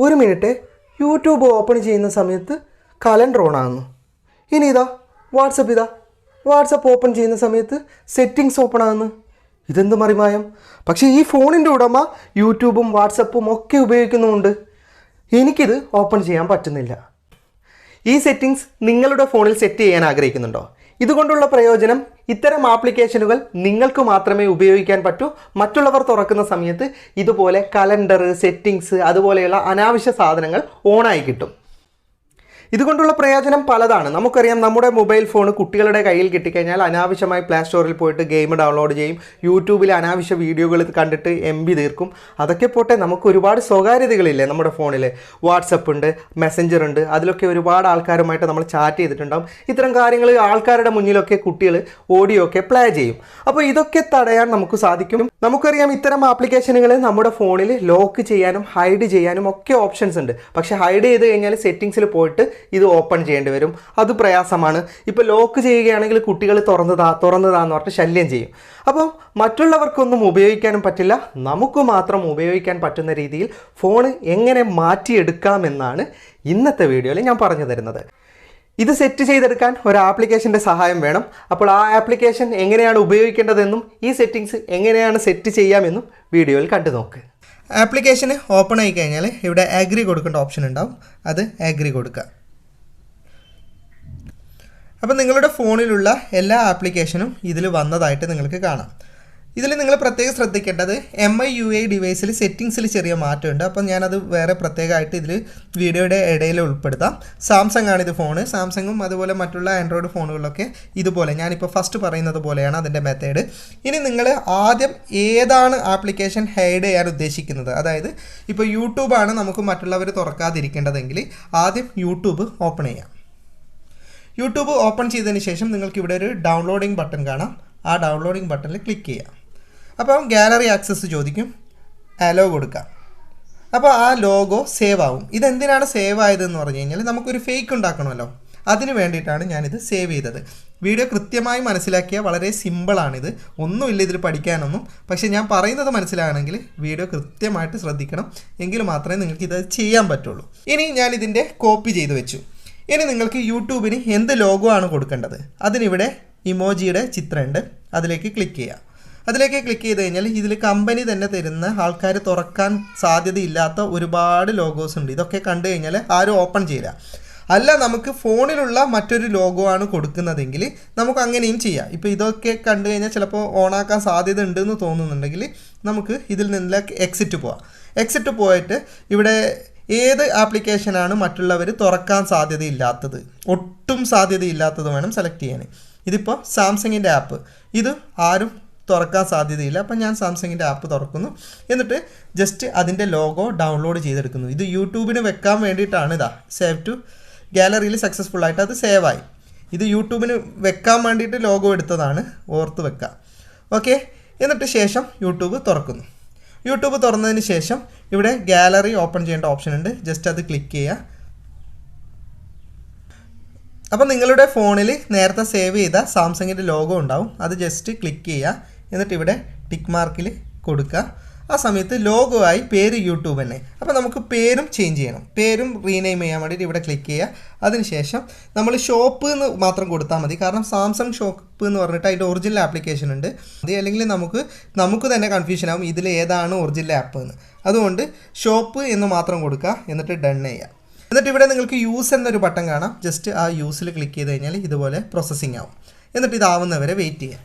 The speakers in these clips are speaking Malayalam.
ഒരു മിനിറ്റ് യൂട്യൂബ് ഓപ്പൺ ചെയ്യുന്ന സമയത്ത് കലണ്ടർ ഓൺ ആകുന്നു. ഇനി ഇതാ വാട്സപ്പ് ഇതാ. വാട്സപ്പ് ഓപ്പൺ ചെയ്യുന്ന സമയത്ത് സെറ്റിങ്സ് ഓപ്പൺ ആകുന്നു. ഇതെന്ത് മറിമായം? പക്ഷേ ഈ ഫോണിന്റെ ഉടമ യൂട്യൂബും വാട്സപ്പും ഒക്കെ ഉപയോഗിക്കുന്നുമുണ്ട്. എനിക്കിത് ഓപ്പൺ ചെയ്യാൻ പറ്റുന്നില്ല. ഈ സെറ്റിങ്സ് നിങ്ങളുടെ ഫോണിൽ സെറ്റ് ചെയ്യാൻ ആഗ്രഹിക്കുന്നുണ്ടോ? ഇതുകൊണ്ടുള്ള പ്രയോജനം ഇത്തരം ആപ്ലിക്കേഷനുകൾ നിങ്ങൾക്ക് മാത്രമേ ഉപയോഗിക്കാൻ പറ്റൂ. മറ്റുള്ളവർ തുറക്കുന്ന സമയത്ത് ഇതുപോലെ കലണ്ടർ സെറ്റിങ്സ് അതുപോലെയുള്ള അനാവശ്യ സാധനങ്ങൾ ഓണായി കിട്ടും. ഇതുകൊണ്ടുള്ള പ്രയോജനം പലതാണ്. നമുക്കറിയാം നമ്മുടെ മൊബൈൽ ഫോൺ കുട്ടികളുടെ കയ്യിൽ കിട്ടിക്കഴിഞ്ഞാൽ അനാവശ്യമായി പ്ലേ സ്റ്റോറിൽ പോയിട്ട് ഗെയിം ഡൗൺലോഡ് ചെയ്യും. യൂട്യൂബിൽ അനാവശ്യ വീഡിയോകൾ കണ്ടിട്ട് എം ബി തീർക്കും. അതൊക്കെ പോട്ടെ നമുക്ക് ഒരുപാട് സ്വകാര്യതകളില്ലേ നമ്മുടെ ഫോണിൽ വാട്സപ്പ് ഉണ്ട് മെസ്സഞ്ചർ ഉണ്ട് അതിലൊക്കെ ഒരുപാട് ആൾക്കാരുമായിട്ട് നമ്മൾ ചാറ്റ് ചെയ്തിട്ടുണ്ടാകും ഇത്തരം കാര്യങ്ങൾ ആൾക്കാരുടെ മുന്നിലൊക്കെ കുട്ടികൾ ഓഡിയോ ഒക്കെ പ്ലേ ചെയ്യും. അപ്പോൾ ഇതൊക്കെ തടയാൻ നമുക്ക് സാധിക്കും. നമുക്കറിയാം ഇത്തരം ആപ്ലിക്കേഷനുകൾ നമ്മുടെ ഫോണിൽ ലോക്ക് ചെയ്യാനും ഹൈഡ് ചെയ്യാനും ഒക്കെ ഓപ്ഷൻസ് ഉണ്ട്. പക്ഷേ ഹൈഡ് ചെയ്ത് കഴിഞ്ഞാൽ സെറ്റിങ്സിൽ പോയിട്ട് ഇത് ഓപ്പൺ ചെയ്യേണ്ടി വരും. അത് പ്രയാസമാണ്. ഇപ്പോൾ ലോക്ക് ചെയ്യുകയാണെങ്കിൽ കുട്ടികൾ തുറന്നതാ തുറന്നതാന്ന് പറഞ്ഞിട്ട് ശല്യം ചെയ്യും. അപ്പം മറ്റുള്ളവർക്കൊന്നും ഉപയോഗിക്കാനും പറ്റില്ല. നമുക്ക് മാത്രം ഉപയോഗിക്കാൻ പറ്റുന്ന രീതിയിൽ ഫോൺ എങ്ങനെ മാറ്റിയെടുക്കാമെന്നാണ് ഇന്നത്തെ വീഡിയോയിൽ ഞാൻ പറഞ്ഞു തരുന്നത്. ഇത് സെറ്റ് ചെയ്തെടുക്കാൻ ഒരു ആപ്ലിക്കേഷന്റെ സഹായം വേണം. അപ്പോൾ ആ ആപ്ലിക്കേഷൻ എങ്ങനെയാണ് ഉപയോഗിക്കേണ്ടതെന്നും ഈ സെറ്റിങ്സ് എങ്ങനെയാണ് സെറ്റ് ചെയ്യാമെന്നും വീഡിയോയിൽ കണ്ടു നോക്ക്. ആപ്ലിക്കേഷന് ഓപ്പൺ ആയി കഴിഞ്ഞാൽ ഇവിടെ ആഗ്രി കൊടുക്കേണ്ട ഓപ്ഷൻ ഉണ്ടാവും. അത് ആഗ്രി കൊടുക്കുക. അപ്പോൾ നിങ്ങളുടെ ഫോണിലുള്ള എല്ലാ ആപ്ലിക്കേഷനും ഇതിൽ വന്നതായിട്ട് നിങ്ങൾക്ക് കാണാം. ഇതിൽ നിങ്ങൾ പ്രത്യേകം ശ്രദ്ധിക്കേണ്ടത് എം ഐ യു ഐ ഡിവൈസിൽ സെറ്റിങ്സിൽ ചെറിയ മാറ്റമുണ്ട്. അപ്പം ഞാനത് വേറെ പ്രത്യേകമായിട്ട് ഇതിൽ വീഡിയോയുടെ ഇടയിൽ ഉൾപ്പെടുത്താം. സാംസങ് ആണ് ഇത് ഫോണ്. സാംസങ്ങും അതുപോലെ മറ്റുള്ള ആൻഡ്രോയിഡ് ഫോണുകളിലൊക്കെ ഇതുപോലെ. ഞാനിപ്പോൾ ഫസ്റ്റ് പറയുന്നത് പോലെയാണ് അതിന്റെ മെത്തേഡ് ഇനി നിങ്ങൾ ആദ്യം ഏതാണ് ആപ്ലിക്കേഷൻ ഹൈഡ് ചെയ്യാൻ ഉദ്ദേശിക്കുന്നത്? അതായത് ഇപ്പോൾ യൂട്യൂബാണ് നമുക്ക് മറ്റുള്ളവർ തുറക്കാതിരിക്കേണ്ടതെങ്കിൽ ആദ്യം യൂട്യൂബ് ഓപ്പൺ ചെയ്യാം. യൂട്യൂബ് ഓപ്പൺ ചെയ്തതിന് ശേഷം നിങ്ങൾക്ക് ഇവിടെ ഒരു ഡൗൺലോഡിംഗ് ബട്ടൺ കാണാം. ആ ഡൗൺലോഡിംഗ് ബട്ടണിൽ ക്ലിക്ക് ചെയ്യാം. അപ്പം ഗാലറി ആക്സസ് ചോദിക്കും. അലോ കൊടുക്കാം. അപ്പോൾ ആ ലോഗോ സേവ് ആവും. ഇതെന്തിനാണ് സേവ് ആയതെന്ന് പറഞ്ഞു കഴിഞ്ഞാൽ നമുക്കൊരു ഫേക്ക് ഉണ്ടാക്കണമല്ലോ. അതിന് വേണ്ടിയിട്ടാണ് ഞാനിത് സേവ് ചെയ്തത്. വീഡിയോ കൃത്യമായി മനസ്സിലാക്കിയ വളരെ സിമ്പിളാണിത് ഒന്നുമില്ല ഇതിൽ പഠിക്കാനൊന്നും. പക്ഷേ ഞാൻ പറയുന്നത് മനസ്സിലാകണമെങ്കിൽ വീഡിയോ കൃത്യമായിട്ട് ശ്രദ്ധിക്കണം. എങ്കിൽ മാത്രമേ നിങ്ങൾക്ക് ഇത് ചെയ്യാൻ പറ്റുള്ളൂ. ഇനി ഞാൻ ഇതിന്റെ കോപ്പി ചെയ്ത് വെച്ചു. ഇനി നിങ്ങൾക്ക് യൂട്യൂബിന് എന്ത് ലോഗോ ആണ് കൊടുക്കേണ്ടത്? അതിനിവിടെ ഇമോജിയുടെ ചിത്രമുണ്ട്. അതിലേക്ക് ക്ലിക്ക് ചെയ്യുക അതിലേക്ക് ക്ലിക്ക് ചെയ്ത് കഴിഞ്ഞാൽ ഇതിൽ കമ്പനി തന്നെ തരുന്ന ആൾക്കാർ തുറക്കാൻ സാധ്യതയില്ലാത്ത ഒരുപാട് ലോഗോസ് ഉണ്ട്. ഇതൊക്കെ കണ്ടു കഴിഞ്ഞാൽ ആരും ഓപ്പൺ ചെയ്യില്ല. അല്ല നമുക്ക് ഫോണിലുള്ള മറ്റൊരു ലോഗോ ആണ് കൊടുക്കുന്നതെങ്കിൽ നമുക്ക് അങ്ങനെയും ചെയ്യാം. ഇപ്പോൾ ഇതൊക്കെ കണ്ടു കഴിഞ്ഞാൽ ചിലപ്പോൾ ഓണാക്കാൻ സാധ്യത ഉണ്ടെന്ന് തോന്നുന്നുണ്ടെങ്കിൽ നമുക്ക് ഇതിൽ നിന്നിലേക്ക് എക്സിറ്റ് പോവാം. എക്സിറ്റ് പോയിട്ട് ഇവിടെ ഏത് ആപ്ലിക്കേഷനാണ് മറ്റുള്ളവർ തുറക്കാൻ സാധ്യതയില്ലാത്തത്? ഒട്ടും സാധ്യതയില്ലാത്തത് വേണം സെലക്ട് ചെയ്യാൻ ഇതിപ്പോൾ സാംസങ്ങിന്റെ ആപ്പ് ഇത് ആരും തുറക്കാൻ സാധ്യതയില്ല. അപ്പം ഞാൻ സാംസങ്ങിന്റെ ആപ്പ് തുറക്കുന്നു. എന്നിട്ട് ജസ്റ്റ് അതിന്റെ ലോഗോ ഡൗൺലോഡ് ചെയ്തെടുക്കുന്നു. ഇത് യൂട്യൂബിന് വെക്കാൻ വേണ്ടിയിട്ടാണ് ഇതാ. സേവ് ടു ഗാലറിയിൽ സക്സസ്ഫുൾ ആയിട്ട് അത് സേവ് ആയി. ഇത് യൂട്യൂബിന് വെക്കാൻ വേണ്ടിയിട്ട് ലോഗോ എടുത്തതാണ്. ഓർത്ത് വെക്കുക ഓക്കെ എന്നിട്ട് ശേഷം യൂട്യൂബ് തുറക്കുന്നു. യൂട്യൂബ് തുറന്നതിന് ശേഷം ഇവിടെ ഗാലറി ഓപ്പൺ ചെയ്യേണ്ട ഓപ്ഷൻ ഉണ്ട്. ജസ്റ്റ് അത് ക്ലിക്ക് ചെയ്യുക. അപ്പോൾ നിങ്ങളുടെ ഫോണിൽ നേരത്തെ സേവ് ചെയ്ത സാംസങ്ങിന്റെ ലോഗോ ഉണ്ടാവും. അത് ജസ്റ്റ് ക്ലിക്ക് ചെയ്യുക. എന്നിട്ട് ഇവിടെ ടിക്ക് മാർക്കിൽ കൊടുക്കുക. ആ സമയത്ത് ലോഗോ ആയി പേര് യൂട്യൂബ് തന്നെ അപ്പോൾ നമുക്ക് പേരും ചേഞ്ച് ചെയ്യണം. പേരും റീനെയിം ചെയ്യാൻ വേണ്ടിയിട്ട് ഇവിടെ ക്ലിക്ക് ചെയ്യുക. അതിനുശേഷം നമ്മൾ ഷോപ്പ് എന്ന് മാത്രം കൊടുത്താൽ മതി. കാരണം സാംസങ് ഷോപ്പ് എന്ന് പറഞ്ഞിട്ട് അതിന്റെ ഒറിജിനൽ ആപ്ലിക്കേഷൻ ഉണ്ട്. അത് അല്ലെങ്കിൽ നമുക്ക് നമുക്ക് തന്നെ കൺഫ്യൂഷൻ ആവും ഇതിൽ ഏതാണ് ഒറിജിനൽ ആപ്പ് എന്ന് അതുകൊണ്ട് ഷോപ്പ് എന്ന് മാത്രം കൊടുക്കുക. എന്നിട്ട് ഡൺ ചെയ്യുക. എന്നിട്ട് ഇവിടെ നിങ്ങൾക്ക് യൂസ് എന്നൊരു ബട്ടൺ കാണാം. ജസ്റ്റ് ആ യൂസിൽ ക്ലിക്ക് ചെയ്ത് കഴിഞ്ഞാൽ ഇതുപോലെ പ്രോസസ്സിങ് ആവും. എന്നിട്ട് ഇതാവുന്നവരെ വെയിറ്റ് ചെയ്യാം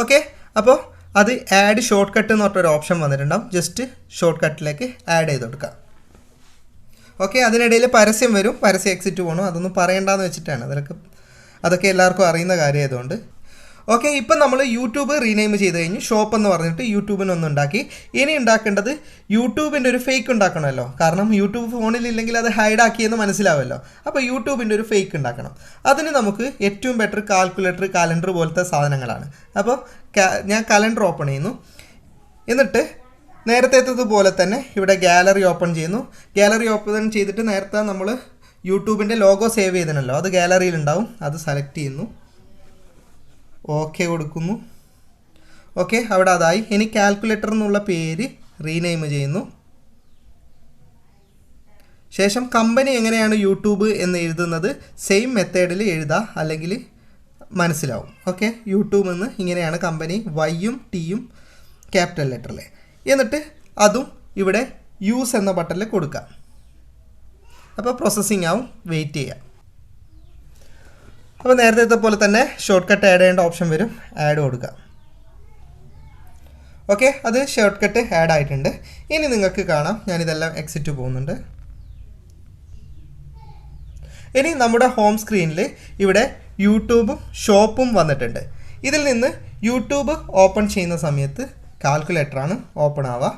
ഓക്കെ അപ്പോൾ അത് ആഡ് ഷോർട്ട് കട്ട് എന്ന് പറഞ്ഞൊരു ഓപ്ഷൻ വന്നിട്ടുണ്ടാവും. ജസ്റ്റ് ഷോർട്ട് കട്ടിലേക്ക് ആഡ് ചെയ്ത് കൊടുക്കുക. ഓക്കെ അതിനിടയിൽ പരസ്യം വരും. പരസ്യം എക്സിറ്റ് പോകണം അതൊന്നും പറയണ്ടെന്ന് വെച്ചിട്ടാണ്. അതൊക്കെ അതൊക്കെ എല്ലാവർക്കും അറിയുന്ന കാര്യമായതുകൊണ്ട്. ഓക്കെ ഇപ്പം നമ്മൾ യൂട്യൂബ് റീനെയിം ചെയ്ത് കഴിഞ്ഞു. ഷോപ്പ് എന്ന് പറഞ്ഞിട്ട് യൂട്യൂബിനൊന്നും ഉണ്ടാക്കി. ഇനി ഉണ്ടാക്കേണ്ടത് യൂട്യൂബിന്റെ ഒരു ഫേക്ക് ഉണ്ടാക്കണമല്ലോ. കാരണം യൂട്യൂബ് ഫോണിൽ ഇല്ലെങ്കിൽ അത് ഹൈഡ് ആക്കിയെന്ന് മനസ്സിലാവുമല്ലോ അപ്പോൾ യൂട്യൂബിന്റെ ഒരു ഫേക്ക് ഉണ്ടാക്കണം. അതിന് നമുക്ക് ഏറ്റവും ബെറ്റർ കാൽക്കുലേറ്റർ കാലണ്ടർ പോലത്തെ സാധനങ്ങളാണ്. അപ്പോൾ ഞാൻ കലണ്ടർ ഓപ്പൺ ചെയ്യുന്നു. എന്നിട്ട് നേരത്തെ നേരത്തേത്തതുപോലെ തന്നെ ഇവിടെ ഗാലറി ഓപ്പൺ ചെയ്യുന്നു. ഗാലറി ഓപ്പൺ ചെയ്തിട്ട് നേരത്തെ നമ്മൾ യൂട്യൂബിന്റെ ലോഗോ സേവ് ചെയ്തിനല്ലോ അത് ഗാലറിയിൽ ഉണ്ടാവും. അത് സെലക്ട് ചെയ്യുന്നു. ഓക്കെ കൊടുക്കുന്നു. ഓക്കെ അവിടെ അതായി. ഇനി കാൽക്കുലേറ്റർ എന്നുള്ള പേര് റീനെയിം ചെയ്യുന്നു. ശേഷം കമ്പനി എങ്ങനെയാണ് യൂട്യൂബ് എന്ന് എഴുതുന്നത്? സെയിം മെത്തേഡിൽ എഴുതാം അല്ലെങ്കിൽ മനസ്സിലാവും. ഓക്കെ യൂട്യൂബ് എന്ന് ഇങ്ങനെയാണ് കമ്പനി വൈയും ടിയും ക്യാപിറ്റൽ ലെറ്ററിലെ എന്നിട്ട് അതും ഇവിടെ യൂസ് എന്ന ബട്ടണിൽ കൊടുക്കാം. അപ്പോൾ പ്രോസസ്സിംഗ് ആവും. വെയിറ്റ് ചെയ്യാം. അപ്പോൾ നേരത്തെ പോലെ തന്നെ ഷോർട്ട് കട്ട് ആഡ് ചെയ്യേണ്ട ഓപ്ഷൻ വരും. ആഡ് കൊടുക്കുക. ഓക്കെ അത് ഷോർട്ട് കട്ട് ആഡ് ആയിട്ടുണ്ട്. ഇനി നിങ്ങൾക്ക് കാണാം. ഞാനിതെല്ലാം എക്സിറ്റ് പോകുന്നുണ്ട്. ഇനി നമ്മുടെ ഹോം സ്ക്രീനിൽ ഇവിടെ യൂട്യൂബും ഷോപ്പും വന്നിട്ടുണ്ട്. ഇതിൽ നിന്ന് യൂട്യൂബ് ഓപ്പൺ ചെയ്യുന്ന സമയത്ത് കാൽക്കുലേറ്ററാണ് ഓപ്പൺ ആവുക.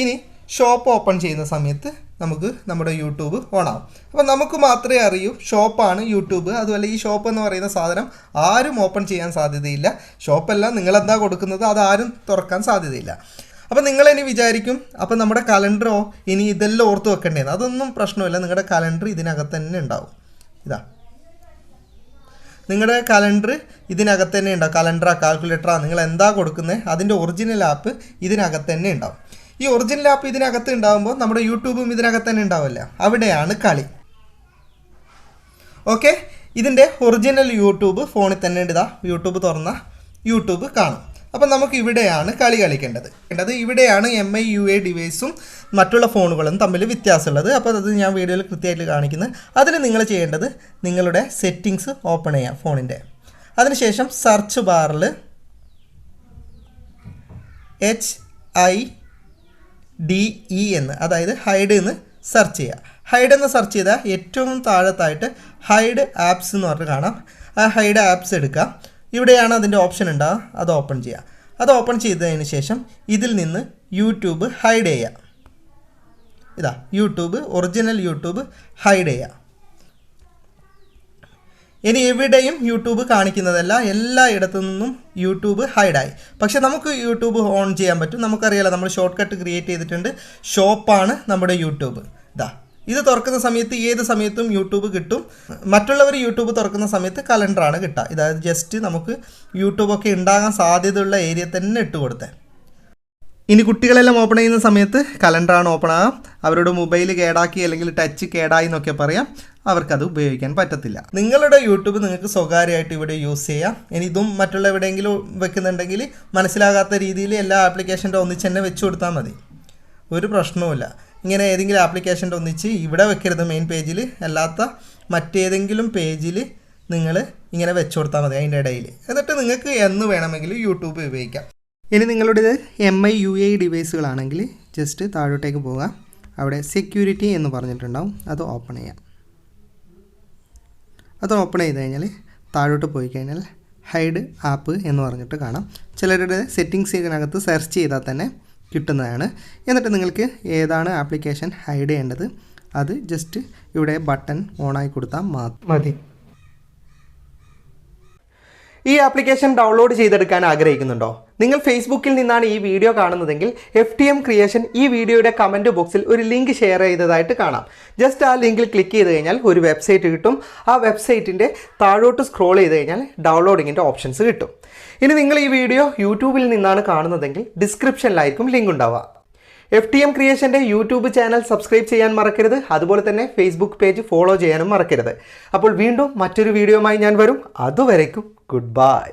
ഇനി ഷോപ്പ് ഓപ്പൺ ചെയ്യുന്ന സമയത്ത് നമുക്ക് നമ്മുടെ യൂട്യൂബ് ഓണാവും. അപ്പോൾ നമുക്ക് മാത്രമേ അറിയൂ ഷോപ്പാണ് യൂട്യൂബ് അതുപോലെ ഈ ഷോപ്പ് എന്ന് പറയുന്ന സാധനം ആരും ഓപ്പൺ ചെയ്യാൻ സാധ്യതയില്ല. ഷോപ്പെല്ലാം നിങ്ങളെന്താ കൊടുക്കുന്നത്? അത് ആരും തുറക്കാൻ സാധ്യതയില്ല. അപ്പോൾ ഇനി വിചാരിക്കും അപ്പോൾ നമ്മുടെ കലണ്ടറോ ഇനി ഇതെല്ലാം ഓർത്ത് വെക്കേണ്ടതെന്ന് അതൊന്നും പ്രശ്നമില്ല. നിങ്ങളുടെ കലണ്ടർ ഇതിനകത്ത് തന്നെ ഉണ്ടാവും. ഇതാ. നിങ്ങളുടെ കലണ്ടർ ഇതിനകത്ത് തന്നെ ഉണ്ടാവും. കലണ്ടറാ കാൽക്കുലേറ്ററാ. നിങ്ങൾ എന്താ കൊടുക്കുന്നത് അതിന്റെ ഒറിജിനൽ ആപ്പ് ഇതിനകത്ത് തന്നെ ഉണ്ടാവും. ഈ ഒറിജിനൽ ആപ്പ് ഇതിനകത്ത് ഉണ്ടാകുമ്പോൾ നമ്മുടെ യൂട്യൂബും ഇതിനകത്ത് തന്നെ ഉണ്ടാവില്ല. അവിടെയാണ് കളി. ഓക്കെ ഇതിന്റെ ഒറിജിനൽ യൂട്യൂബ് ഫോണിൽ തന്നെ ഇതാ. യൂട്യൂബ് തുറന്ന യൂട്യൂബ് കാണും. അപ്പം നമുക്ക് ഇവിടെയാണ് കളി കളിക്കേണ്ടത്. വേണ്ടത് ഇവിടെയാണ് എം ഐ യു എ ഡിവൈസും മറ്റുള്ള ഫോണുകളും തമ്മിൽ വ്യത്യാസമുള്ളത്. അപ്പോൾ അത് ഞാൻ വീഡിയോയിൽ കൃത്യമായിട്ട് കാണിക്കുന്നത്. അതിന് നിങ്ങൾ ചെയ്യേണ്ടത് നിങ്ങളുടെ സെറ്റിങ്സ് ഓപ്പൺ ചെയ്യാം ഫോണിന്റെ അതിനുശേഷം സെർച്ച് ബാറിൽ എച്ച് ഐ ഡി ഇ എന്ന് അതായത് ഹൈഡ് എന്ന് സെർച്ച് ചെയ്യുക. ഹൈഡ് എന്ന് സെർച്ച് ചെയ്താൽ ഏറ്റവും താഴത്തായിട്ട് ഹൈഡ് ആപ്സ് എന്ന് പറഞ്ഞിട്ട് കാണാം. ആ ഹൈഡ് ആപ്സ് എടുക്കുക. ഇവിടെയാണ് അതിന്റെ ഓപ്ഷൻ ഉണ്ടാവുക. അത് ഓപ്പൺ ചെയ്യുക. അത് ഓപ്പൺ ചെയ്തതിന് ശേഷം ഇതിൽ നിന്ന് യൂട്യൂബ് ഹൈഡ് ചെയ്യുക. ഇതാ യൂട്യൂബ് ഒറിജിനൽ യൂട്യൂബ് ഹൈഡ് ചെയ്യുക. ഇനി എവിടെയും യൂട്യൂബ് കാണിക്കുന്നതല്ല എല്ലായിടത്തു നിന്നും യൂട്യൂബ് ഹൈഡായി പക്ഷെ നമുക്ക് യൂട്യൂബ് ഓൺ ചെയ്യാൻ പറ്റും. നമുക്കറിയാലോ നമ്മൾ ഷോർട്ട് കട്ട് ക്രിയേറ്റ് ചെയ്തിട്ടുണ്ട്. ഷോപ്പാണ് നമ്മുടെ യൂട്യൂബ്. ഇതാ ഇത് തുറക്കുന്ന സമയത്ത് ഏത് സമയത്തും യൂട്യൂബ് കിട്ടും. മറ്റുള്ളവർ യൂട്യൂബ് തുറക്കുന്ന സമയത്ത് കലണ്ടറാണ് കിട്ടുക. ഇതായത് ജസ്റ്റ് നമുക്ക് യൂട്യൂബൊക്കെ ഉണ്ടാകാൻ സാധ്യതയുള്ള ഏരിയ തന്നെ ഇട്ട് കൊടുത്തേ. ഇനി കുട്ടികളെല്ലാം ഓപ്പൺ ചെയ്യുന്ന സമയത്ത് കലണ്ടറാണ് ഓപ്പൺ ആകാം അവരുടെ മൊബൈൽ കേടാക്കി അല്ലെങ്കിൽ ടച്ച് കേടായി എന്നൊക്കെ പറയാം. അവർക്കത് ഉപയോഗിക്കാൻ പറ്റത്തില്ല. നിങ്ങളുടെ യൂട്യൂബ് നിങ്ങൾക്ക് സ്വകാര്യമായിട്ട് ഇവിടെ യൂസ് ചെയ്യാം. ഇനി ഇതും മറ്റുള്ള എവിടെയെങ്കിലും വെക്കുന്നുണ്ടെങ്കിൽ മനസ്സിലാകാത്ത രീതിയിൽ എല്ലാ ആപ്ലിക്കേഷന്റെ ഒന്നിച്ച് തന്നെ വെച്ച് കൊടുത്താൽ മതി. ഒരു പ്രശ്നവുമില്ല. ഇങ്ങനെ ഏതെങ്കിലും ആപ്ലിക്കേഷന്റെ ഒന്നിച്ച് ഇവിടെ വെക്കരുത് മെയിൻ പേജിൽ അല്ലാത്ത മറ്റേതെങ്കിലും പേജിൽ നിങ്ങൾ ഇങ്ങനെ വെച്ച് കൊടുത്താൽ മതി അതിന്റെ ഇടയിൽ. എന്നിട്ട് നിങ്ങൾക്ക് എന്ന് വേണമെങ്കിലും യൂട്യൂബ് ഉപയോഗിക്കാം. ഇനി നിങ്ങളുടേത് എം ഐ യു എ ഡിവൈസുകളാണെങ്കിൽ ജസ്റ്റ് താഴോട്ടേക്ക് പോവുക. അവിടെ സെക്യൂരിറ്റി എന്ന് പറഞ്ഞിട്ടുണ്ടാവും. അത് ഓപ്പൺ ചെയ്യാം. അത് ഓപ്പൺ ചെയ്ത് കഴിഞ്ഞാൽ താഴോട്ട് പോയി കഴിഞ്ഞാൽ ഹൈഡ് ആപ്പ് എന്ന് പറഞ്ഞിട്ട് കാണാം. ചിലരുടെ സെറ്റിങ്സ് ഇതിനകത്ത് സെർച്ച് ചെയ്താൽ തന്നെ കിട്ടുന്നതാണ്. എന്നിട്ട് നിങ്ങൾക്ക് ഏതാണ് ആപ്ലിക്കേഷൻ ഹൈഡ് ചെയ്യേണ്ടത്? അത് ജസ്റ്റ് ഇവിടെ ബട്ടൺ ഓണായി കൊടുത്താൽ മതി. ഈ ആപ്ലിക്കേഷൻ ഡൗൺലോഡ് ചെയ്തെടുക്കാൻ ആഗ്രഹിക്കുന്നുണ്ടോ? നിങ്ങൾ ഫേസ്ബുക്കിൽ നിന്നാണ് ഈ വീഡിയോ കാണുന്നതെങ്കിൽ എഫ് ടി എം ക്രിയേഷൻ ഈ വീഡിയോയുടെ കമന്റ് ബോക്സിൽ ഒരു ലിങ്ക് ഷെയർ ചെയ്തതായിട്ട് കാണാം. ജസ്റ്റ് ആ ലിങ്കിൽ ക്ലിക്ക് ചെയ്ത് കഴിഞ്ഞാൽ ഒരു വെബ്സൈറ്റ് കിട്ടും. ആ വെബ്സൈറ്റിന്റെ താഴോട്ട് സ്ക്രോൾ ചെയ്ത് കഴിഞ്ഞാൽ ഡൗൺലോഡിങ്ങിന്റെ ഓപ്ഷൻസ് കിട്ടും. ഇനി നിങ്ങൾ ഈ വീഡിയോ യൂട്യൂബിൽ നിന്നാണ് കാണുന്നതെങ്കിൽ ഡിസ്ക്രിപ്ഷനിലായിരിക്കും ലിങ്ക് ഉണ്ടാവുക. എഫ് ടി എം ക്രിയേഷന്റെ യൂട്യൂബ് ചാനൽ സബ്സ്ക്രൈബ് ചെയ്യാൻ മറക്കരുത്. അതുപോലെ തന്നെ ഫേസ്ബുക്ക് പേജ് ഫോളോ ചെയ്യാനും മറക്കരുത്. അപ്പോൾ വീണ്ടും മറ്റൊരു വീഡിയോയുമായി ഞാൻ വരും. അതുവരയ്ക്കും ഗുഡ് ബൈ